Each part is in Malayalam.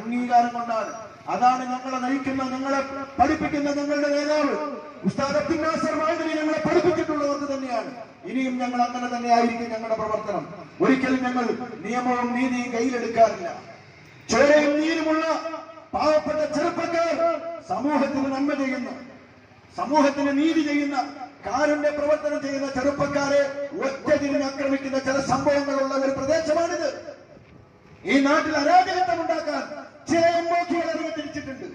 അംഗീകാരം കൊണ്ടാണ്. അതാണ് ഞങ്ങളെ നയിക്കുന്ന ഞങ്ങളെ പഠിപ്പിക്കുന്ന ഞങ്ങളുടെ നേതാവ്. ഉസ്താദ് നാസർ മാതിരി ഞങ്ങളെ പഠിപ്പിച്ചിട്ടുള്ളവർക്ക് തന്നെയാണ്. ഇനിയും ഞങ്ങൾ അങ്ങനെ തന്നെ ആയിരിക്കും ഞങ്ങളുടെ പ്രവർത്തനം. ഒരിക്കലും ഞങ്ങൾ നിയമവും നീതിയും കയ്യിലെടുക്കാറില്ല. ചോരയും നീരുമുള്ള പാവപ്പെട്ട ചെറുപ്പക്കാർ സമൂഹത്തിന് നന്മ ചെയ്യുന്ന സമൂഹത്തിന് നീതി ചെയ്യുന്ന കാരുണ്യ പ്രവർത്തനം ചെയ്യുന്ന ചെറുപ്പക്കാരെ ഒറ്റ തിരിഞ്ഞ് ആക്രമിക്കുന്ന ചില സംഭവങ്ങളുള്ള ഒരു പ്രദേശമാണിത്. ഈ നാട്ടിൽ അരാജകത്വം ഉണ്ടാക്കാൻ എംബോക്കികൾ ഇറങ്ങി തിരിച്ചിട്ടുണ്ട്.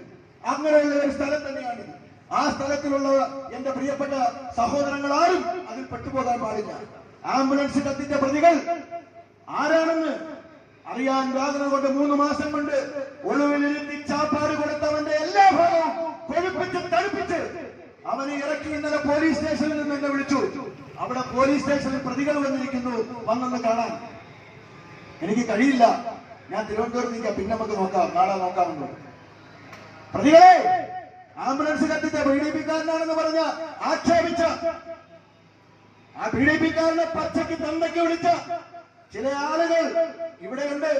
അങ്ങനെയുള്ള ഒരു സ്ഥലം തന്നെയാണ് ആ സ്ഥലത്തിലുള്ള എന്റെ പ്രിയപ്പെട്ട സഹോദരങ്ങൾ ആരും അതിൽ പെട്ടുപോകാൻ പാടില്ല. ആംബുലൻസ് കത്തിന്റെ പ്രതികൾ ആരാണെന്ന് അറിയാൻ വേദന കൊണ്ട് മൂന്ന് മാസം കൊണ്ട് ഒളിവിലിരുത്തി ചാപ്പാട് കൊടുത്തവന്റെ എല്ലാ ഭാഗവും കൊഴുപ്പിച്ച് തണുപ്പിച്ച് അവനെ ഇറക്കി ഇന്നലെ പോലീസ് സ്റ്റേഷനിൽ നിന്ന് എന്നെ വിളിച്ചു. അവിടെ പോലീസ് സ്റ്റേഷനിൽ പ്രതികൾ വന്നിരിക്കുന്നു. വന്നെന്ന് കാണാൻ. എനിക്ക് കഴിയില്ല. ഞാൻ തിരുവനന്തപുരത്ത് നിൽക്കാം. പിന്നെ നമുക്ക് നോക്കാം. നാളെ നോക്കാമെന്ന്. പ്രതികളെ ആംബുലൻസ് കത്തിച്ച ബി ഡി പിക്കാരനാണെന്ന് പറഞ്ഞ ആക്ഷേപിച്ച ആ ബി ഡി പിക്കാരനെ പച്ചയ്ക്ക് തന്തയ്ക്ക് വിളിച്ച ചില ആളുകൾ ഇവിടെയുണ്ട്.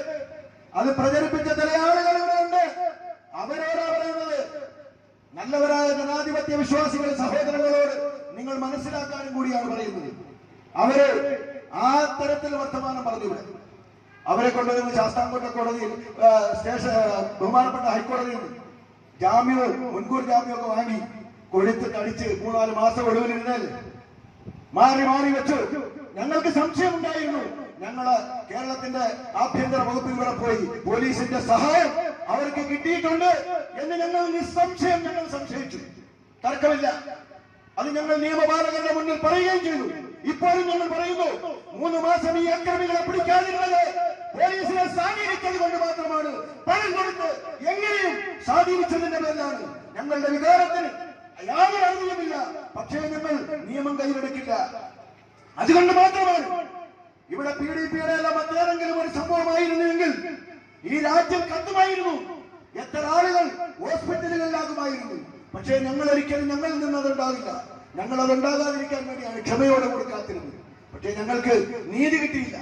അത് പ്രചരിപ്പിച്ച ചില ആളുകൾ ഇവിടെയുണ്ട്. അവരോടാ പറയുന്നത്? നല്ലവരായ ജനാധിപത്യ വിശ്വാസികൾ സഹോദരങ്ങളോട് നിങ്ങൾ മനസ്സിലാക്കാനും കൂടിയാണ് പറയുന്നത്. അവർ ആ തരത്തിൽ വർത്തമാനം പറഞ്ഞു ഇവിടെ അവരെ കൊണ്ടുവരുന്ന ശാസ്താംകോട്ട കോടതിയിൽ സ്റ്റേഷൻ ബഹുമാനപ്പെട്ട ഹൈക്കോടതിയിൽ ജാമ്യവും മുൻകൂർ ജാമ്യമൊക്കെ വാങ്ങി കൊഴുത്ത് കടിച്ച് മൂന്നാൽ മാസം ഒടുവിലിരുന്നാൽ മാറി മാറി വെച്ചു ഞങ്ങൾക്ക് സംശയം ഉണ്ടായിരുന്നു. ഞങ്ങൾ കേരളത്തിന്റെ ആഭ്യന്തര വകുപ്പ് ഇവിടെ പോയി പോലീസിന്റെ സഹായം അവർക്ക് കിട്ടിയിട്ടുണ്ട് എന്ന് ഞങ്ങൾ നിസ്സംശയം ഞങ്ങൾ സംശയിച്ചു. തർക്കമില്ല. അത് ഞങ്ങൾ നിയമപാലകരുടെ മുന്നിൽ പറയുകയും ചെയ്തു. ഇപ്പോഴും ഞങ്ങൾ പറയുന്നു മൂന്ന് മാസം ഈ അക്രമികളെ പിടിക്കാതിരുന്നത് പോലീസിനെ സ്വാധീനിച്ചത് കൊണ്ട് മാത്രമാണ് പണം കൊടുത്ത് എങ്ങനെയും സ്വാധീനിച്ചതിന്റെ പേരിലാണ്. ഞങ്ങളുടെ വികാരത്തിന് യാതൊരു അറിവുമില്ല പക്ഷേ ഞങ്ങൾ നിയമം കയ്യിലെടുക്കില്ല. അതുകൊണ്ട് മാത്രമാണ് ഇവിടെ പി ഡി പിയുടെ മറ്റേതെങ്കിലും ഒരു സംഭവമായിരുന്നുവെങ്കിൽ ഈ രാജ്യം കത്തുമായിരുന്നു. എത്ര ആളുകൾ ഹോസ്പിറ്റലുകളിലാകുമായിരുന്നു. പക്ഷേ ഞങ്ങൾ ഒരിക്കലും ഞങ്ങളിൽ നിന്ന് അതുണ്ടാകില്ല ഞങ്ങൾ അതുണ്ടാകാതിരിക്കാൻ വേണ്ടിയാണ് ക്ഷമയോടെ കൊടുക്കാത്തിരുന്നത്. പക്ഷേ ഞങ്ങൾക്ക് നീതി കിട്ടിയില്ല.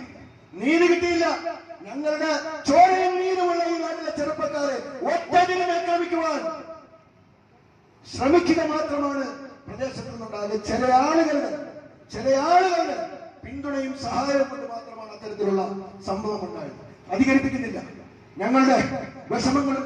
നീതി കിട്ടിയില്ല ഞങ്ങളുടെ ചോരയും നീരുമുള്ള ഈ നാട്ടിലെ ചെറുപ്പക്കാരെ ഒറ്റതിനെ ആക്രമിക്കുവാൻ ശ്രമിക്കുക മാത്രമാണ് പ്രദേശത്ത് നിന്നുണ്ടാകുന്നത് ചില ആളുകളുടെ ചില ആളുകളുടെ പിന്തുണയും സഹായവും കൊണ്ട് മാത്രമാണ് അത്തരത്തിലുള്ള സംഭവം ഉണ്ടായത്. അധികരിപ്പിക്കുന്നില്ല. ഞങ്ങളുടെ വിഷമങ്ങളും